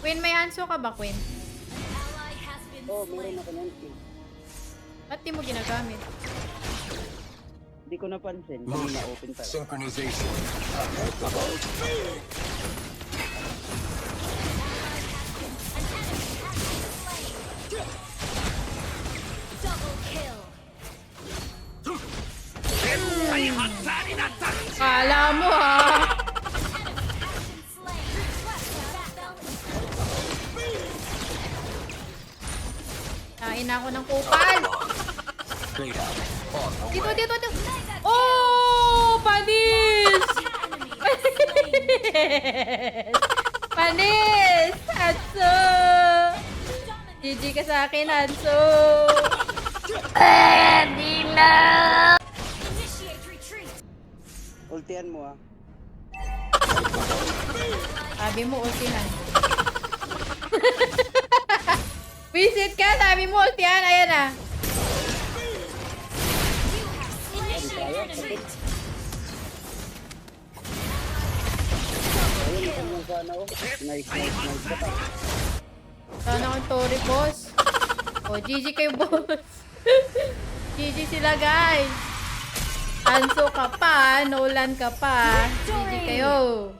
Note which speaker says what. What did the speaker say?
Speaker 1: Queen, may Hanso ka ba, Queen?
Speaker 2: Oo, oh, meron ako nun.
Speaker 1: Ba't di mo ginagamit?
Speaker 2: Hindi ko napansin. Kanina open tayo.
Speaker 3: Synchronization.
Speaker 1: Kala mo, ha? Kain na ako ng kupal. Dito, dito, dito. Oh! Panis! Panis! Hanso! GG ka sa akin, Hanso!
Speaker 2: Ultian mo ah.
Speaker 1: Sabi mo, ultihan. Visit ka, sabi mo, ultihan. Ayan ah.
Speaker 2: Sana oh. Nice, nice.
Speaker 1: Sana akong Tori, boss. O, GG kayo, boss. GG sila, guys. Anso ka pa, Nolan ka pa. GG kayo.